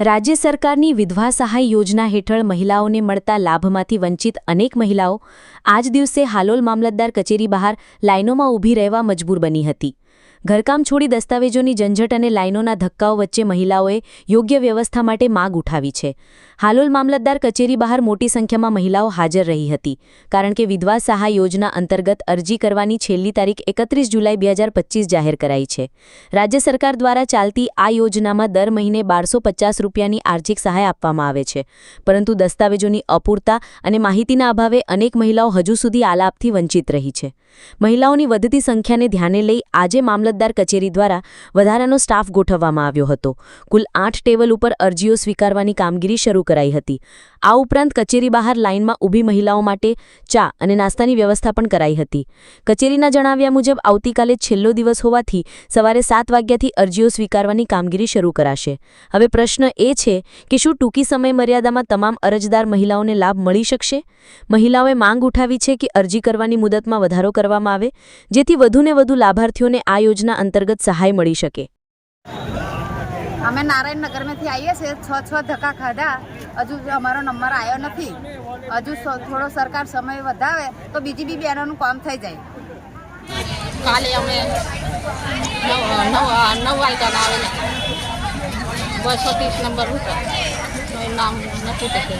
રાજ્ય સરકારની વિધવા સહાય યોજના હેઠળ મહિલાઓને મળતા લાભમાંથી વંચિત અનેક મહિલાઓ આજ દિવસે હાલોલ મામલતદાર કચેરી બહાર લાઇનોમાં ઊભી રહેવા મજબૂર બની હતી. ઘરકામ છોડી દસ્તાવેજોની ઝંઝટ અને લાઇનોના ધક્કાઓ વચ્ચે મહિલાઓએ યોગ્ય વ્યવસ્થા માટે માગ ઉઠાવી છે. હાલોલ મામલતદાર કચેરી બહાર મોટી સંખ્યામાં મહિલાઓ હાજર રહી હતી, કારણ કે વિધવા સહાય યોજના અંતર્ગત અરજી કરવાની છેલ્લી તારીખ એકત્રીસ જુલાઈ બે જાહેર કરાઈ છે. રાજ્ય સરકાર દ્વારા ચાલતી આ યોજનામાં દર મહિને બારસો રૂપિયાની આર્થિક સહાય આપવામાં આવે છે, પરંતુ દસ્તાવેજોની અપૂરતા અને માહિતીના અભાવે અનેક મહિલાઓ હજુ સુધી આ લાભથી વંચિત રહી છે. મહિલાઓની વધતી સંખ્યાને ધ્યાને લઈ આજે મામલતદાર કચેરી દ્વારા વધારાનો સ્ટાફ ગોઠવવામાં આવ્યો હતો. કુલ આઠ ટેબલ ઉપર અરજીઓ સ્વીકારવાની કામગીરી શરૂ કરાઈ હતી. આ ઉપરાંત કચેરી બહાર લાઇનમાં ઊભી મહિલાઓ માટે ચા અને નાસ્તાની વ્યવસ્થા પણ કરાઈ હતી. કચેરીના જણાવ્યા મુજબ, આવતીકાલે છેલ્લો દિવસ હોવાથી સવારે સાત વાગ્યાથી અરજીઓ સ્વીકારવાની કામગીરી શરૂ કરાશે. હવે પ્રશ્ન એ છે કે શું ટૂંકી સમય મર્યાદામાં તમામ અરજદાર મહિલાઓને લાભ મળી શકશે? મહિલાઓએ માંગ ઉઠાવી છે કે અરજી કરવાની મુદતમાં વધારો કરવામાં આવે, જેથી વધુને વધુ લાભાર્થીઓને આ યોજના અંતર્ગત સહાય મળી શકે. અમે નારાયણનગરમાંથી આવીએ છીએ. છ છ ધક્કા ખાધા. હજુ અમારો નંબર આવ્યો નથી. હજુ થોડો સરકાર સમય વધાવે તો બીજી બી બહેનોનું કામ થઈ જાય. કાલે અમે નવ નવ વાગ્યાના આવેલા બસો ત્રીસ નંબર નામ નથી ટકે